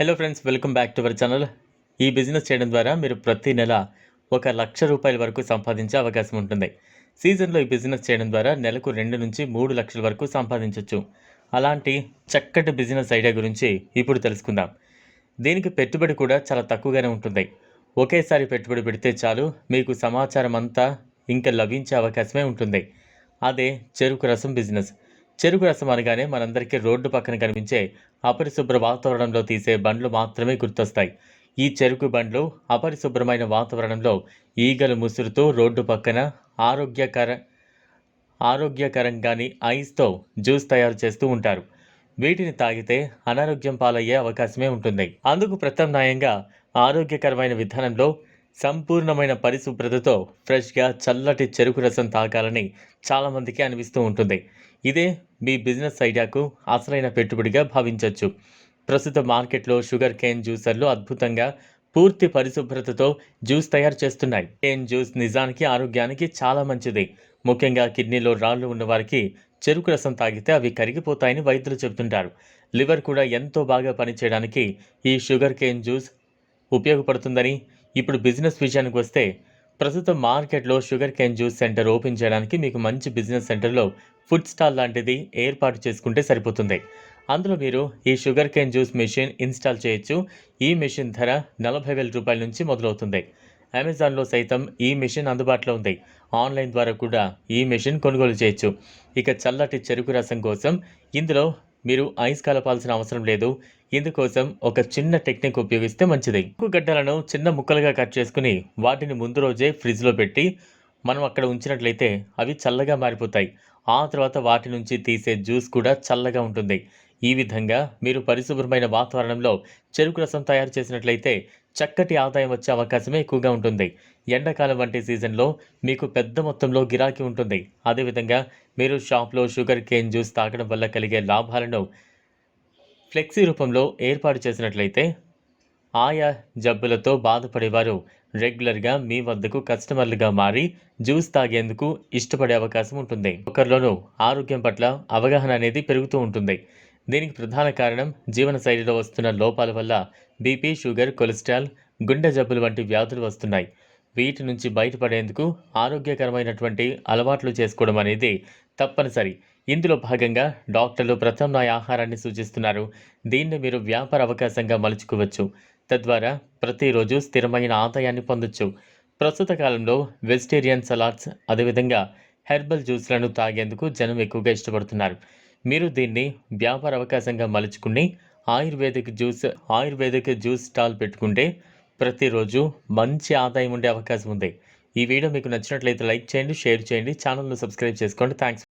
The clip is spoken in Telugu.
Hello friends welcome back to our channel ఈ బిజినెస్ చేయడం ద్వారా మీరు ప్రతి నెల ఒక లక్ష రూపాయల వరకు సంపాదించే అవకాశం ఉంటుంది. సీజన్లో ఈ బిజినెస్ చేయడం ద్వారా నెలకు రెండు నుంచి మూడు లక్షల వరకు సంపాదించవచ్చు అలాంటి చక్కటి బిజినెస్ ఐడియా గురించి ఇప్పుడు తెలుసుకుందాం. దీనికి పెట్టుబడి కూడా చాలా తక్కువగానే ఉంటుంది. ఒకేసారి పెట్టుబడి పెడితే చాలు మీకు సమాచారం అంతా ఇంకా లభించే అవకాశమే ఉంటుంది. అదే చెరుకు రసం బిజినెస్ చెరుకు రసం అనగానే మనందరికీ రోడ్డు పక్కన కనిపించే అపరిశుభ్ర వాతావరణంలో తీసే బండ్లు మాత్రమే గుర్తొస్తాయి. ఈ చెరుకు బండ్లు అపరిశుభ్రమైన వాతావరణంలో ఈగలు ముసురుతూ రోడ్డు పక్కన ఆరోగ్యకర ఆరోగ్యకరంగాని ఐస్తో జ్యూస్ తయారు చేస్తూ ఉంటారు. వీటిని తాగితే అనారోగ్యం పాలయ్యే అవకాశమే ఉంటుంది. అందుకు ప్రత్యామ్నాయంగా ఆరోగ్యకరమైన విధానంలో సంపూర్ణమైన పరిశుభ్రతతో ఫ్రెష్గా చల్లటి చెరుకు రసం తాగాలని చాలామందికి అనిపిస్తూ ఉంటుంది. ఇదే మీ బిజినెస్ ఐడియాకు అసలైన పెట్టుబడిగా భావించవచ్చు ప్రస్తుత మార్కెట్లో షుగర్ కేన్ జ్యూసర్లు అద్భుతంగా పూర్తి పరిశుభ్రతతో జ్యూస్ తయారు చేస్తున్నాయి. కేన్ జ్యూస్ నిజానికి ఆరోగ్యానికి చాలా మంచిది. ముఖ్యంగా కిడ్నీలో రాళ్ళు ఉన్నవారికి చెరుకు రసం తాగితే అవి కరిగిపోతాయని వైద్యులు చెబుతుంటారు. లివర్ కూడా ఎంతో బాగా పనిచేయడానికి ఈ షుగర్ కేన్ జ్యూస్ ఉపయోగపడుతుందని ఇప్పుడు బిజినెస్ విషయానికి వస్తే ప్రస్తుతం మార్కెట్లో sugar cane juice centre open చేయడానికి మీకు మంచి బిజినెస్ సెంటర్లో ఫుడ్ స్టాల్ లాంటిది ఏర్పాటు చేసుకుంటే సరిపోతుంది. అందులో మీరు ఈ sugar cane juice machine install చేయొచ్చు. ఈ మెషిన్ ధర నలభై వేల రూపాయల నుంచి మొదలవుతుంది. అమెజాన్లో సైతం ఈ మెషిన్ అందుబాటులో ఉంది. ఆన్లైన్ ద్వారా కూడా ఈ మెషిన్ కొనుగోలు చేయొచ్చు. ఇక చల్లటి చెరుకు రసం కోసం ఇందులో మీరు ఐస్ కలపాల్సిన అవసరం లేదు. ఇందుకోసం ఒక చిన్న టెక్నిక్ ఉపయోగిస్తే మంచిది. ఉక్కు గడ్డలను చిన్న ముక్కలుగా కట్ చేసుకుని వాటిని ముందు రోజే ఫ్రిడ్జ్లో పెట్టి మనం అక్కడ ఉంచినట్లయితే అవి చల్లగా మారిపోతాయి. ఆ తర్వాత వాటి నుంచి తీసే జ్యూస్ కూడా చల్లగా ఉంటుంది. ఈ విధంగా మీరు పరిశుభ్రమైన వాతావరణంలో చెరుకు రసం తయారు చేసినట్లయితే చక్కటి ఆదాయం వచ్చే అవకాశమే ఎక్కువగా ఉంటుంది. ఎండాకాలం వంటి సీజన్లో మీకు పెద్ద మొత్తంలో గిరాకీ ఉంటుంది. అదేవిధంగా మీరు షాప్లో షుగర్ కేన్ జ్యూస్ తాగడం వల్ల కలిగే లాభాలను ఫ్లెక్సీ రూపంలో ఏర్పాటు చేసినట్లయితే ఆయా జబ్బులతో బాధపడేవారు. రెగ్యులర్గా మీ వద్దకు కస్టమర్లుగా మారి జ్యూస్ తాగేందుకు ఇష్టపడే అవకాశం ఉంటుంది. ఒకరిలోనూ ఆరోగ్యం పట్ల అవగాహన అనేది పెరుగుతూ ఉంటుంది. దీనికి ప్రధాన కారణం జీవనశైలిలో వస్తున్న లోపాల వల్ల బీపీ షుగర్ కొలెస్ట్రాల్ గుండె జబ్బులు వంటి వ్యాధులు వస్తున్నాయి. వీటి నుంచి బయటపడేందుకు ఆరోగ్యకరమైనటువంటి అలవాట్లు చేసుకోవడం అనేది తప్పనిసరి. ఇందులో భాగంగా డాక్టర్లు ప్రత్యామ్నాయ ఆహారాన్ని సూచిస్తున్నారు. దీన్ని మీరు వ్యాపార అవకాశంగా మలుచుకోవచ్చు. తద్వారా ప్రతిరోజు స్థిరమైన ఆదాయాన్ని పొందొచ్చు. ప్రస్తుత కాలంలో వెజిటేరియన్ సలాడ్స్ అదేవిధంగా హెర్బల్ జ్యూస్లను తాగేందుకు జనం ఎక్కువగా ఇష్టపడుతున్నారు. మీరు దీన్ని వ్యాపార అవకాశంగా మలుచుకుని ayurvedic juice ayurvedic juice stall పెట్టుకుంటే ప్రతిరోజు మంచి ఆదాయం ఉండే అవకాశం ఉంది. ఈ వీడియో మీకు నచ్చినట్లయితే లైక్ చేయండి షేర్ చేయండి ఛానల్ను సబ్స్క్రైబ్ చేసుకోండి. థ్యాంక్స్